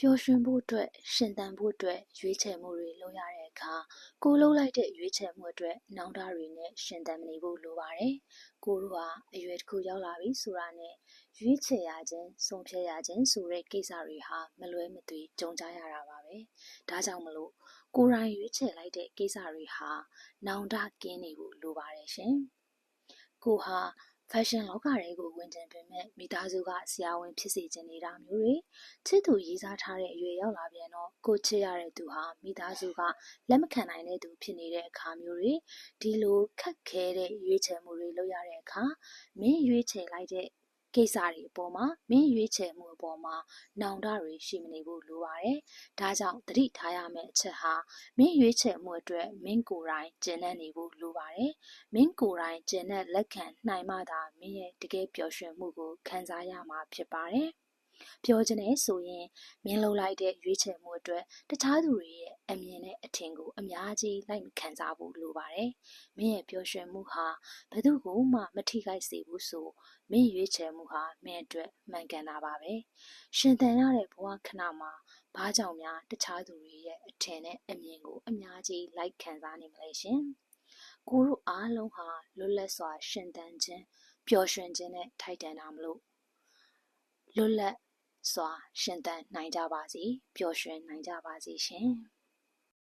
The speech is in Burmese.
ပျော်ရွှင်ဖို့အတွက် ရှင်သန်ဖို့အတွက် ရွေးချယ်မှုတွေ လုပ်ရတဲ့အခါ ကိုယ်လုပ်လိုက်တဲ့ ရွေးချယ်မှုအတွက် နောင်တတွေနဲ့ ရှင်သန်မနေဖို့ လိုပါတယ်။ကိုယ်တို့ဟာ အရွယ်တစ်ခု ရောက်လာပြီဆိုတာနဲ့ ရွေးချယ်ရခြင်း ဆုံးဖြတ်ရခြင်းဆိုတဲ့ ကိစ္စတွေဟာ မလွဲမသွေ ကြုံကြရတာပါပဲ။ဒါကြောင့်မလို့ ကိုယ်တိုင်ရွေးချယ်လိုက်တဲ့ ကိစ္စတွေဟာ နောင်တကင်းနေဖို့ လိုပါတယ်ရှင်။ကိုဟာ ဖက်ရှင်လောကတွေကို ဝင်ကျင်ပေမဲ့မိသားစုကဆရာဝန်ဖြစ်စေချင်နေတာမျိုးတွေချစ်သူရေးစားထားတဲ့အရွယ်ရောက်လာပြန်တော့ကိုချစ်ရတဲ့သူဟာမိသားစုကလက်မခံနိုင်တဲ့သူဖြစ်နေတဲ့အခါမျိုးတွေဒီလိုခက်ခဲတဲ့ရွေးချယ်မှုတွေလုပ်ရတဲ့အခါမင်းရွေးချယ်လိုက်တဲ့ ကိစ္စတွေအပေါ်မှာမင်းရွေးချယ်မှုအပေါ်မှာနောင်တတွေရှိမနေဖို့လိုပါတယ်။ဒါကြောင့်သတိထားရမယ့်အချက်ဟာမင်းရွေးချယ်မှုအတွက်မင်းကိုယ်တိုင်ကျင့်တဲ့နေဖို့လိုပါတယ်။မင်းကိုယ်တိုင်ကျင့်တဲ့လက်ခံနိုင်မှသာမင်းရဲ့တကယ်ပျော်ရွှင်မှုကိုခံစားရမှာဖြစ်ပါတယ်။ ပြောချင်တယ်ဆိုရင်မင်းလှုပ်လိုက်တဲ့ရွေးချယ်မှုအတွက်တခြားသူတွေရဲ့အမြင်နဲ့အထင်ကိုအများကြီးလိုက်မခံစားဖို့လိုပါတယ်။မင်းရဲ့ပျော်ရွှင်မှုဟာဘယ်သူမှမထိခိုက်စေဘူးဆိုမင်းရွေးချယ်မှုဟာမင်းအတွက်မှန်ကန်တာပါပဲ။ရှင်သန်ရတဲ့ဘဝခဏမှာဘာကြောင့်များတခြားသူတွေရဲ့အထင်နဲ့အမြင်ကိုအများကြီးလိုက်ခံစားနေမလဲရှင်။ကိုတို့အားလုံးဟာလွတ်လပ်စွာရှင်သန်ခြင်းပျော်ရွှင်ခြင်းနဲ့ထိုက်တန်တာမလို့လွတ်လပ် စွာ ရှင်သန်နိုင်ကြပါစေပျော်ရွှင်နိုင်ကြပါစေရှင်။